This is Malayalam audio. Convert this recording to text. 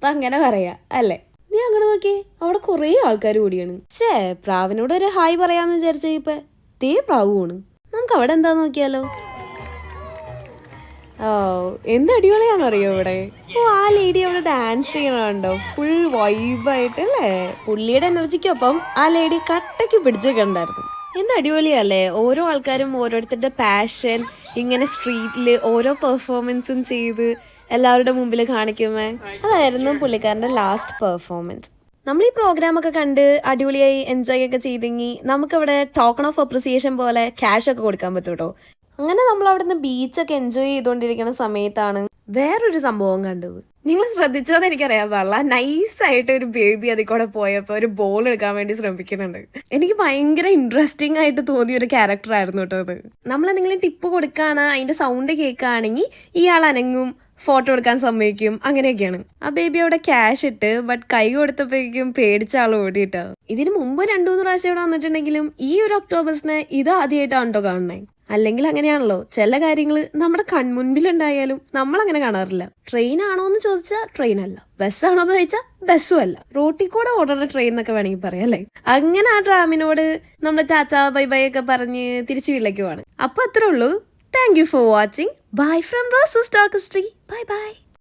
അപ്പൊ അങ്ങനെ പറയാ അല്ലേ? നീ അങ്ങോട്ട് നോക്കി അവിടെ കുറേ ആൾക്കാർ കൂടിയാണ്. ഷേ പ്രാവിനോട് ഒരു ഹായ് പറയാന്ന് വിചാരിച്ച ഇപ്പൊ തേ പ്രാവ് പോണ്. നമുക്ക് അവിടെ എന്താ നോക്കിയാലോ? ഓ എന്ത് അടിപൊളിയാണെന്നറിയോ ഇവിടെ? ഓ ആ ലേഡി അവിടെ ഡാൻസ് ചെയ്യണുണ്ടോ ഫുൾ വൈബായിട്ട് അല്ലേ? പുള്ളിയുടെ എനർജിക്കൊപ്പം ആ ലേഡി കട്ടയ്ക്ക് പിടിച്ചൊക്കെ ഉണ്ടായിരുന്നു. എന്ത് അടിപൊളിയല്ലേ? ഓരോ ആൾക്കാരും ഓരോരുത്തരുടെ പാഷൻ ഇങ്ങനെ സ്ട്രീറ്റിൽ ഓരോ പെർഫോമൻസും ചെയ്ത് എല്ലാവരുടെ മുമ്പിൽ കാണിക്കുമേ അതായിരുന്നു പുള്ളിക്കാരന്റെ ലാസ്റ്റ് പെർഫോമൻസ് നമ്മൾ ഈ പ്രോഗ്രാം ഒക്കെ കണ്ട് അടിപൊളിയായി എൻജോയ് ഒക്കെ ചെയ്തെങ്കിൽ നമുക്കവിടെ ടോക്കൺ ഓഫ് അപ്രിസിയേഷൻ പോലെ ക്യാഷ് ഒക്കെ കൊടുക്കാൻ പറ്റൂട്ടോ? അങ്ങനെ നമ്മൾ അവിടുന്ന് ബീച്ചൊക്കെ എൻജോയ് ചെയ്തുകൊണ്ടിരിക്കുന്ന സമയത്താണ് വേറൊരു സംഭവം കണ്ടത്. നിങ്ങൾ ശ്രദ്ധിച്ചോ ശ്രദ്ധിച്ചോന്ന് എനിക്കറിയാൻ പാടില്ല നൈസായിട്ട് ഒരു ബേബി അതിൽ കൂടെ പോയപ്പോൾ ഒരു ബോൾ എടുക്കാൻ വേണ്ടി ശ്രമിക്കുന്നുണ്ട്. എനിക്ക് ഭയങ്കര ഇൻട്രസ്റ്റിംഗ് ആയിട്ട് തോന്നിയ ഒരു ക്യാരക്ടർ ആയിരുന്നു കേട്ടോ അത്. നമ്മൾ എന്തെങ്കിലും ടിപ്പ് കൊടുക്കുകയാണ് അതിന്റെ സൗണ്ട് കേൾക്കുകയാണെങ്കിൽ ഇയാൾ അനങ്ങും. ഫോട്ടോ എടുക്കാൻ സമ്മതിക്കും. അങ്ങനെയൊക്കെയാണ്. ആ ബേബി അവിടെ ക്യാഷ് ഇട്ട് ബട്ട് കൈ കൊടുത്തപ്പോഴേക്കും പേടിച്ച ആൾ ഓടിയിട്ടാ. ഇതിന് മുമ്പ് രണ്ടു മൂന്ന് പ്രാവശ്യം ഇവിടെ വന്നിട്ടുണ്ടെങ്കിലും ഈ ഒരു ഒക്ടോബേഴ്സിന് ഇത് ആദ്യമായിട്ടാണ് കാണണേ അല്ലെങ്കിൽ അങ്ങനെയാണല്ലോ ചില കാര്യങ്ങൾ നമ്മുടെ കൺമുൻപിലുണ്ടായാലും നമ്മൾ അങ്ങനെ കാണാറില്ല. ട്രെയിൻ ആണോ എന്ന് ചോദിച്ചാൽ ട്രെയിൻ അല്ല. ബസ് ആണോ എന്ന് ചോദിച്ചാൽ ബസ്സും അല്ല. റോട്ടിൽ കൂടെ ഓടുന്ന ട്രെയിൻ എന്നൊക്കെ വേണമെങ്കിൽ പറയാം അല്ലേ? അങ്ങനെ ആ ട്രാമിനോട് നമ്മൾ ചാച്ച ബൈ ബൈ ഒക്കെ പറഞ്ഞ് തിരിച്ചു വീട്ടിലേക്ക് പോവാണ്. അപ്പൊ അത്രേ ഉള്ളൂ. thank you for watching bye from roses stock bye bye